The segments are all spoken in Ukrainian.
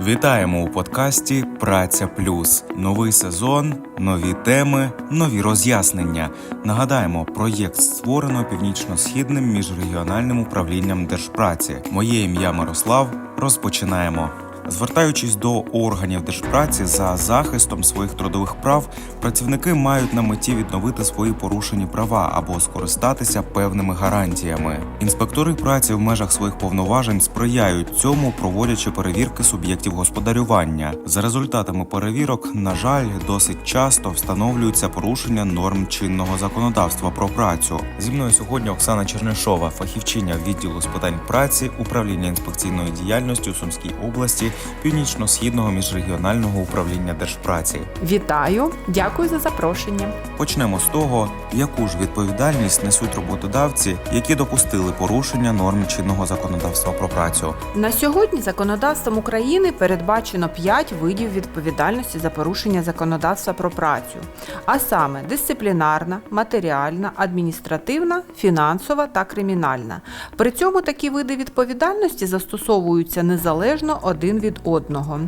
Вітаємо у подкасті Праця Плюс. Новий сезон, нові теми, нові роз'яснення. Нагадаємо, проєкт створено північно-східним міжрегіональним управлінням держпраці. Моє ім'я Мирослав. Розпочинаємо. Звертаючись до органів держпраці за захистом своїх трудових прав, працівники мають на меті відновити свої порушені права або скористатися певними гарантіями. Інспектори праці в межах своїх повноважень сприяють цьому, проводячи перевірки суб'єктів господарювання. За результатами перевірок, на жаль, досить часто встановлюються порушення норм чинного законодавства про працю. Зі мною сьогодні Оксана Чернишова, фахівчиня відділу з питань праці, управління інспекційної діяльності Сумській області, північно-східного міжрегіонального управління держпраці. Вітаю, дякую за запрошення. Почнемо з того, яку ж відповідальність несуть роботодавці, які допустили порушення норм чинного законодавства про працю. На сьогодні законодавством України передбачено 5 видів відповідальності за порушення законодавства про працю, а саме дисциплінарна, матеріальна, адміністративна, фінансова та кримінальна. При цьому такі види відповідальності застосовуються незалежно один від одного.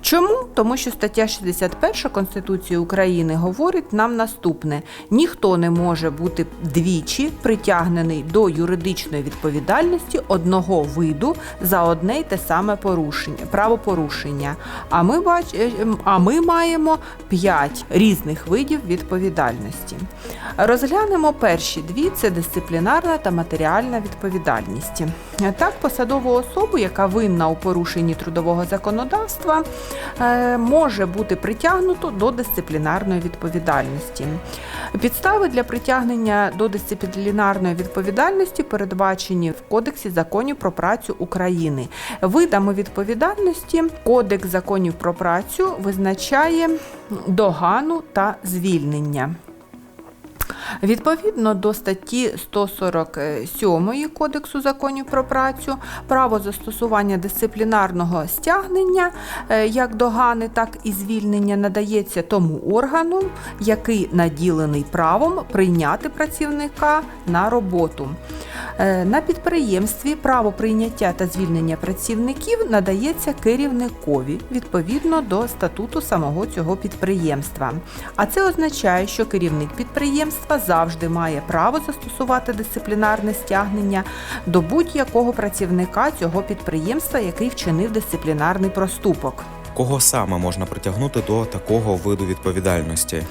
Чому? Тому що стаття 61 Конституції України говорить нам наступне: ніхто не може бути двічі притягнений до юридичної відповідальності одного виду за одне й те саме порушення, правопорушення. А ми бач... е, а ми маємо 5 різних видів відповідальності. Розглянемо перші дві: це дисциплінарна та матеріальна відповідальність. Так, посадову особу, яка винна у порушенні трудового законодавства, е, може бути притягнуто до дисциплінарної відповідальності. Підстави для притягнення до дисциплінарної відповідальності передбачені в Кодексі законів про працю України. Видами відповідальностті Кодекс законів про працю визначає догану та звільнення. Відповідно до статті 147 Кодексу законів про працю, право застосування дисциплінарного стягнення е, як догани, так і звільнення надається тому органу, який наділений правом прийняти працівника на роботу. Е, На підприємстві право прийняття та звільнення працівників надається керівникові відповідно до статуту самого цього підприємства. А це означає, що керівник підприємства завжди має право застосувати дисциплінарне стягнення до будь-якого працівника цього підприємства, який вчинив дисциплінарний проступок. Кого саме можна притягнути до такого виду відповідальності?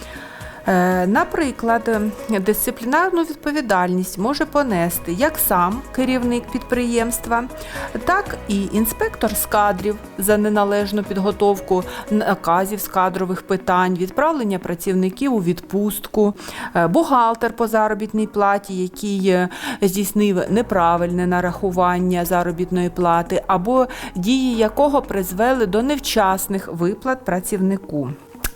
Е, Наприклад, дисциплінарну відповідальність може понести як сам керівник підприємства, так і інспектор з кадрів за неналежну підготовку наказів з кадрових питань, відправлення працівників у відпустку, е, бухгалтер по заробітній платі, який е, здійснив неправильне нарахування заробітної плати, або дії якого призвели до невчасних виплат працівнику.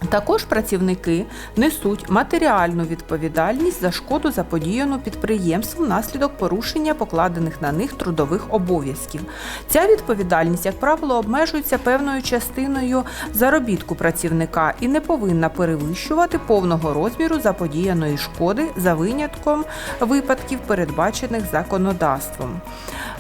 Також працівники несуть матеріальну відповідальність за шкоду заподіяну підприємству внаслідок порушення покладених на них трудових обов'язків. Ця відповідальність, як правило, обмежується певною частиною заробітку працівника і не повинна перевищувати повного розміру заподіяної шкоди за винятком випадків, передбачених законодавством.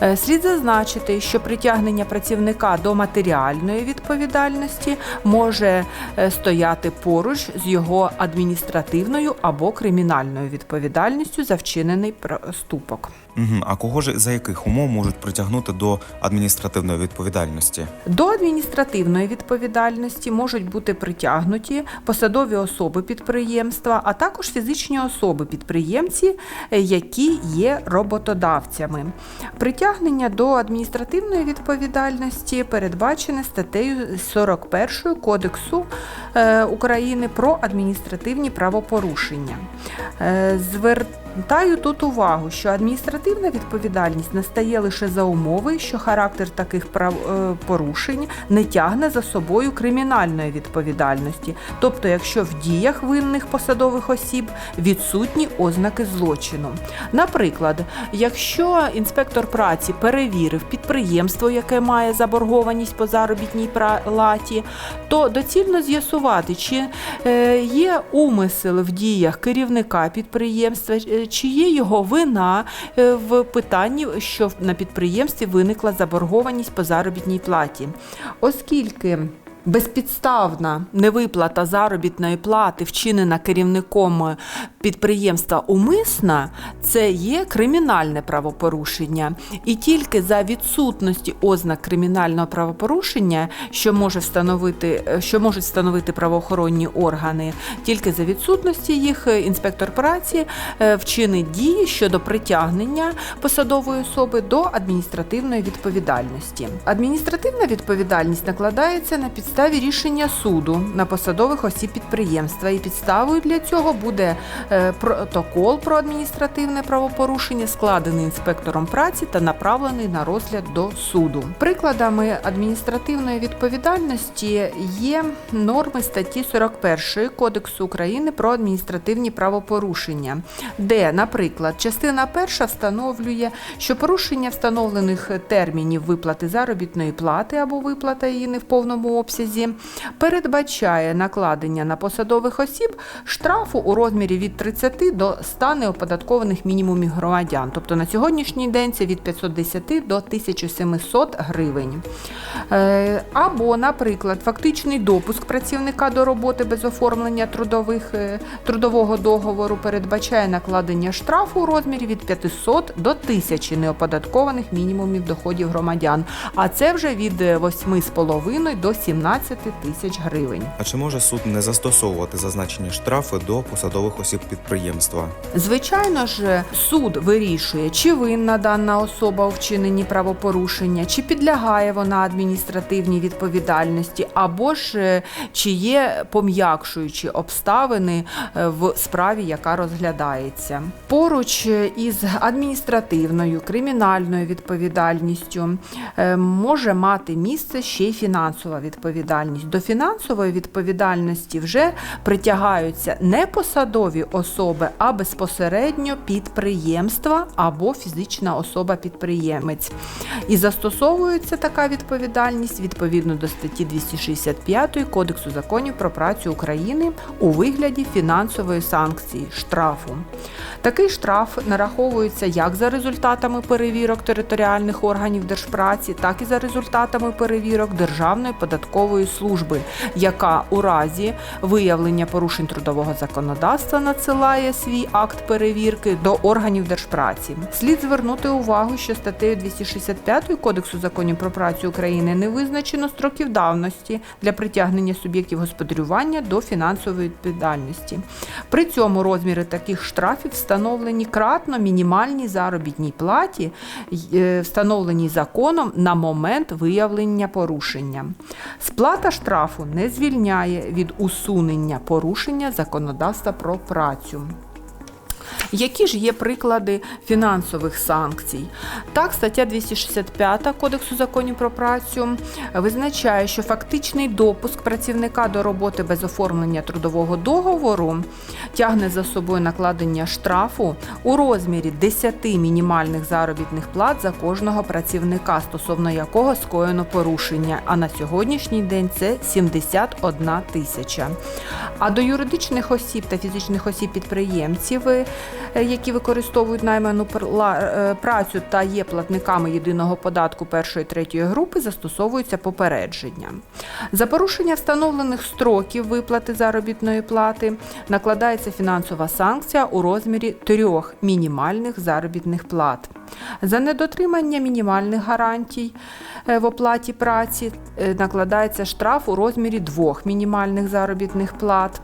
Е, Слід зазначити, що притягнення працівника до матеріальної відповідальності може е, стояти поруч з його адміністративною або кримінальною відповідальністю за вчинений проступок. Угу. А кого ж за яких умов можуть притягнути до адміністративної відповідальності? До адміністративної відповідальності можуть бути притягнуті посадові особи підприємства, а також фізичні особи підприємці, е, які є роботодавцями. Притягнення до адміністративної відповідальності передбачене статтею 41 Кодексу е, України про адміністративні правопорушення. Е, Звертаю тут увагу, що адміністративна відповідальність настає лише за умови, що характер таких прав е, порушень не тягне за собою кримінальної відповідальності, тобто, якщо в діях винних посадових осіб відсутні ознаки злочину. Наприклад, якщо інспектор праці перевірив підприємство, яке має заборгованість по заробітній платі, то доцільно з'ясувати, чи е, є умисел в діях керівника підприємства е, чи є його вина е, в питанні, що на підприємстві виникла заборгованість по заробітній платі, оскільки. Безпідставна невиплата заробітної плати, вчинена керівником підприємства умисна, це є кримінальне правопорушення. І тільки за відсутності ознак кримінального правопорушення, що може встановити, що можуть встановити правоохоронні органи, тільки за відсутності їх е, інспектор праці е, вчинить дії щодо притягнення посадової особи до адміністративної відповідальності. Адміністративна відповідальність накладається на підставі рішення суду на посадових осіб підприємства, і підставою для цього буде е, протокол про адміністративне правопорушення, складений інспектором праці та направлений на розгляд до суду. Прикладами адміністративної відповідальності є норми статті 41 Кодексу України про адміністративні правопорушення, де, наприклад, частина перша встановлює, що порушення встановлених термінів виплати заробітної плати або виплата її не в повному обсязі передбачає накладення на посадових осіб штрафу у розмірі від 30 до 100 неоподаткованих мінімумів громадян. Тобто на сьогоднішній день це від 510 до 1700 гривень. Е, Або, наприклад, фактичний допуск працівника до роботи без оформлення трудових, е, трудового договору передбачає накладення штрафу у розмірі від 500 до 1000 неоподаткованих мінімумів доходів громадян. А це вже від е, 8,5 до 17 тисяч гривень. А чи може суд не застосовувати зазначені штрафи до посадових осіб підприємства? Звичайно ж, суд вирішує, чи винна дана особа у вчиненні правопорушення, чи підлягає вона адміністративній відповідальності, або ж е, чи є пом'якшуючі обставини е, в справі, яка розглядається. Поруч із адміністративною кримінальною відповідальністю е, може мати місце ще й фінансова відповідальність. До фінансової відповідальності вже притягаються не посадові особи, а безпосередньо підприємства або фізична особа-підприємець. І застосовується така відповідальність відповідно до статті 265 Кодексу законів про працю України у вигляді фінансової санкції штрафу. Такий штраф нараховується як за результатами перевірок територіальних органів держпраці, так і за результатами перевірок Державної податкової служби, яка у разі виявлення порушень трудового законодавства надсилає свій акт перевірки до органів держпраці. Слід звернути увагу, що статтею 265 Кодексу законів про працю України не визначено строків давності для притягнення суб'єктів господарювання до фінансової відповідальності. При цьому розміри таких штрафів встановлені кратно мінімальній заробітній платі, е, встановленій законом на момент виявлення порушення. Сплата штрафу не звільняє від усунення порушення законодавства про працю працю. Які ж є приклади фінансових санкцій? Так, стаття 265 Кодексу законів про працю визначає, що фактичний допуск працівника до роботи без оформлення трудового договору тягне за собою накладення штрафу у розмірі 10 мінімальних заробітних плат за кожного працівника, стосовно якого скоєно порушення. А на сьогоднішній день це 71 тисяча. А до юридичних осіб та фізичних осіб підприємців, які використовують найману е, працю та є платниками єдиного податку першої третьої групи, застосовуються попередження. За порушення встановлених строків виплати заробітної плати накладається фінансова санкція у розмірі трьох мінімальних заробітних плат. За недотримання мінімальних гарантій е, в оплаті праці е, накладається штраф у розмірі двох мінімальних заробітних плат.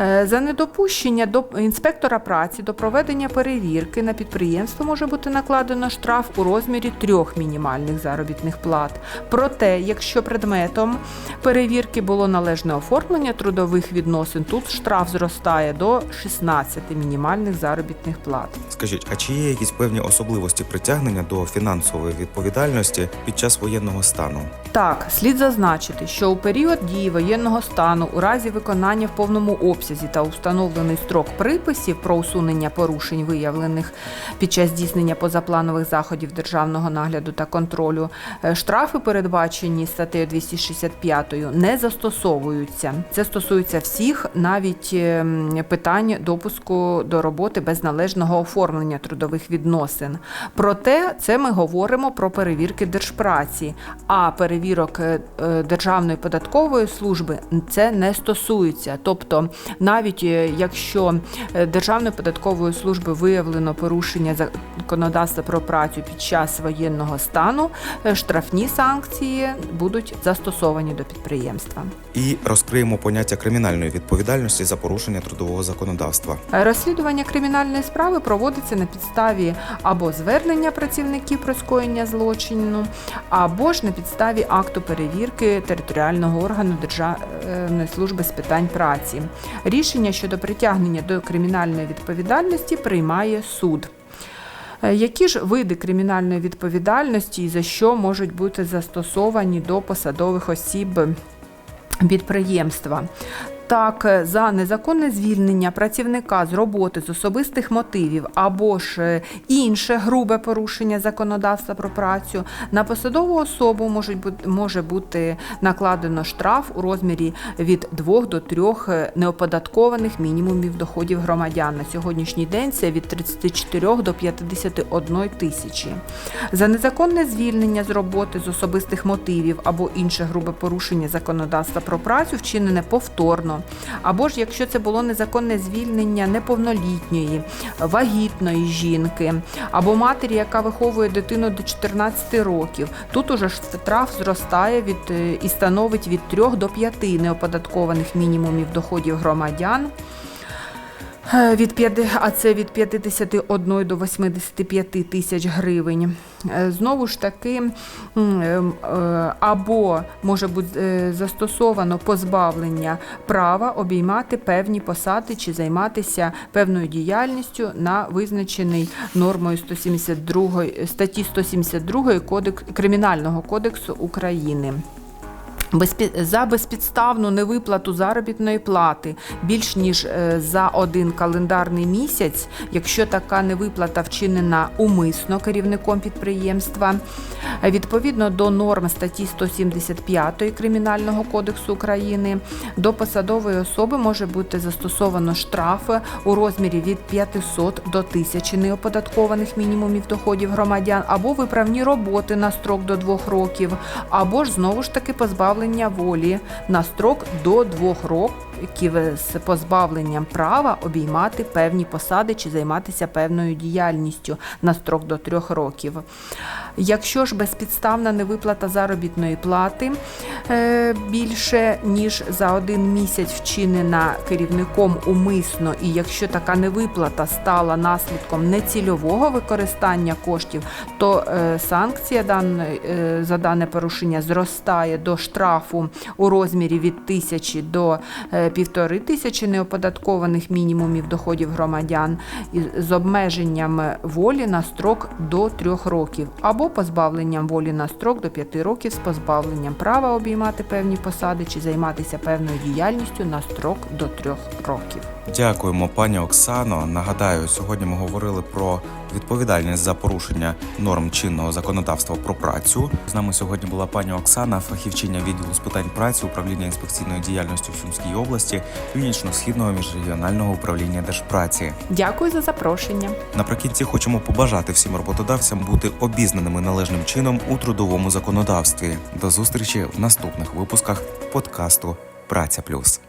Е, За недопущення до інспектора праці до проведення перевірки на підприємство може бути накладено штраф у розмірі трьох мінімальних заробітних плат. Проте, якщо предметом перевірки було належне оформлення трудових відносин, тут штраф зростає до 16 мінімальних заробітних плат. Скажіть, а чи є якісь певні особливості можливості притягнення до фінансової відповідальності під час воєнного стану. Так, слід зазначити, що у період дії воєнного стану, у разі виконання в повному обсязі та установлений строк приписів про усунення порушень, виявлених під час здійснення позапланових заходів державного нагляду та контролю, е, штрафи, передбачені статтею 265, не застосовуються. Це стосується всіх, навіть ем, питань допуску до роботи без належного оформлення трудових відносин. Проте це ми говоримо про перевірки держпраці, а перевірок е, е, Державної податкової служби це не стосується. Тобто, навіть е, якщо Державною податковою служби виявлено порушення законодавства про працю під час воєнного стану, штрафні санкції будуть застосовані до підприємства. І розкриємо поняття кримінальної відповідальності за порушення трудового законодавства. Розслідування кримінальної справи проводиться на підставі або звернення працівників про скоєння злочину, або ж на підставі акту перевірки територіального органу Державної служби з питань праці. Рішення щодо притягнення до кримінальної відповідальності приймає суд. Е, Які ж види кримінальної відповідальності і за що можуть бути застосовані до посадових осіб підприємства? Так, е, за незаконне звільнення працівника з роботи з особистих мотивів або ж е, інше грубе порушення законодавства про працю на посадову особу можуть бути, може бути накладено штраф у розмірі від 2 до 3 неоподаткованих мінімумів доходів громадян. На сьогоднішній день це від 34 до 51 тисячі. За незаконне звільнення з роботи з особистих мотивів або інше грубе порушення законодавства про працю вчинене повторно. Або ж якщо це було незаконне звільнення неповнолітньої, вагітної жінки, або матері, яка виховує дитину до 14 років. Тут уже штраф зростає від е, і становить від 3 до 5 неоподаткованих мінімумів доходів громадян. Е, Від 5, а це від 51 до 85 тисяч гривень. Е, Знову ж таки, е, або може бути застосовано позбавлення права обіймати певні посади чи займатися певною діяльністю на визначений нормою 172 статті 172 кодекс Кримінального кодексу України. За безпідставну невиплату заробітної плати більш ніж е, за один календарний місяць, якщо така невиплата вчинена умисно керівником підприємства, відповідно до норм статті 175 Кримінального кодексу України, до посадової особи може бути застосовано штраф у розмірі від 500 до 1000 неоподаткованих мінімумів доходів громадян або виправні роботи на строк до 2 років, або ж знову ж таки позбавлення волі на строк до 2 років з позбавленням права обіймати певні посади чи займатися певною діяльністю на строк до 3 років. Якщо ж безпідставна невиплата заробітної плати е, більше ніж за один місяць вчинена керівником умисно, і якщо така невиплата стала наслідком нецільового використання коштів, то е, санкція е, за дане порушення зростає до штрафу у розмірі від тисячі до півтори тисячі неоподаткованих мінімумів доходів громадян з обмеженням волі на строк до трьох років або позбавленням волі на строк до п'яти років з позбавленням права обіймати певні посади чи займатися певною діяльністю на строк до трьох років. Дякуємо, пані Оксано. Нагадаю, сьогодні ми говорили про відповідальність за порушення норм чинного законодавства про працю. З нами сьогодні була пані Оксана, фахівчиня відділу з питань праці управління інспекційної діяльності в Сумській області, північно-східного міжрегіонального управління держпраці. Дякую за запрошення. Наприкінці хочемо побажати всім роботодавцям бути обізнаними належним чином у трудовому законодавстві. До зустрічі в наступних випусках подкасту Праця Плюс.